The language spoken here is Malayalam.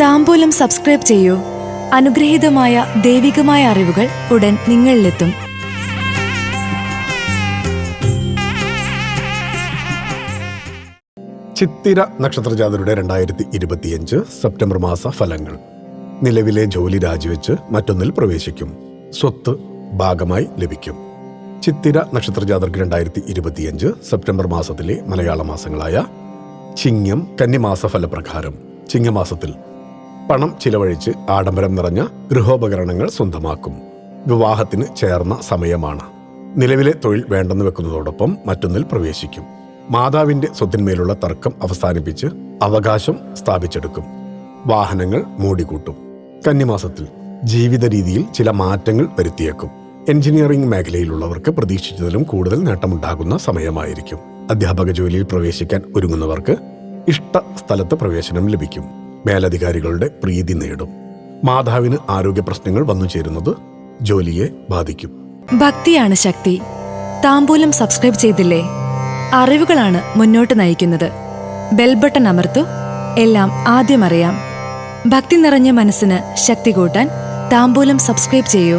താമ്പൂലം സബ്സ്ക്രൈബ് ചെയ്യൂ. അനുഗ്രഹീതമായ ദൈവികമായ അറിവുകൾ ഉടൻ നിങ്ങളിലെത്തും. ചിത്തിര നക്ഷത്രജാതരുടെ രണ്ടായിരത്തി ഇരുപത്തിയഞ്ച് സെപ്റ്റംബർ മാസ ഫലങ്ങൾ. നിലവിലെ ജോലി രാജിവെച്ച് മറ്റൊന്നിൽ പ്രവേശിക്കും. സ്വത്ത് ഭാഗമായി ലഭിക്കും. ചിത്തിര നക്ഷത്രജാതർക്ക് രണ്ടായിരത്തി ഇരുപത്തിയഞ്ച് സെപ്റ്റംബർ മാസത്തിലെ മലയാള മാസങ്ങളായ ചിങ്ങം കന്നിമാസ ഫലപ്രകാരം ചിങ്ങമാസത്തിൽ പണം ചിലവഴിച്ച് ആഡംബരം നിറഞ്ഞ ഗൃഹോപകരണങ്ങൾ സ്വന്തമാക്കും. വിവാഹത്തിന് ചേർന്ന സമയമാണ്. നിലവിലെ തൊഴിൽ വേണ്ടെന്ന് വെക്കുന്നതോടൊപ്പം മറ്റൊന്നിൽ പ്രവേശിക്കും. മാതാവിന്റെ സ്വത്തിന്മേലുള്ള തർക്കം അവസാനിപ്പിച്ച് അവകാശം സ്ഥാപിച്ചെടുക്കും. വാഹനങ്ങൾ മൂടിക്കൂട്ടും. കന്നിമാസത്തിൽ ജീവിത രീതിയിൽ ചില മാറ്റങ്ങൾ വരുത്തിയേക്കും. എഞ്ചിനീയറിംഗ് മേഖലയിലുള്ളവർക്ക് പ്രതീക്ഷിച്ചതിലും കൂടുതൽ നേട്ടമുണ്ടാകുന്ന സമയമായിരിക്കും. അധ്യാപക ജോലിയിൽ പ്രവേശിക്കാൻ ഒരുങ്ങുന്നവർക്ക് ഇഷ്ട സ്ഥലത്ത് പ്രവേശനം ലഭിക്കും. മേലധികാരികളുടെ പ്രീതി നേടും. മാതാവിന് ആരോഗ്യ പ്രശ്നങ്ങൾ വന്നു ചേരുന്നത് ജോലിയെ ബാധിക്കും. ഭക്തിയാണ് ശക്തി. താമ്പൂലം സബ്സ്ക്രൈബ് ചെയ്തില്ലേ? അറിവുകളാണ് മുന്നോട്ട് നയിക്കുന്നത്. ബെൽബട്ടൺ അമർത്തു. എല്ലാം ആദ്യം അറിയാം. ഭക്തി നിറഞ്ഞ മനസ്സിന് ശക്തി കൂട്ടാൻ താമ്പൂലം സബ്സ്ക്രൈബ് ചെയ്യൂ.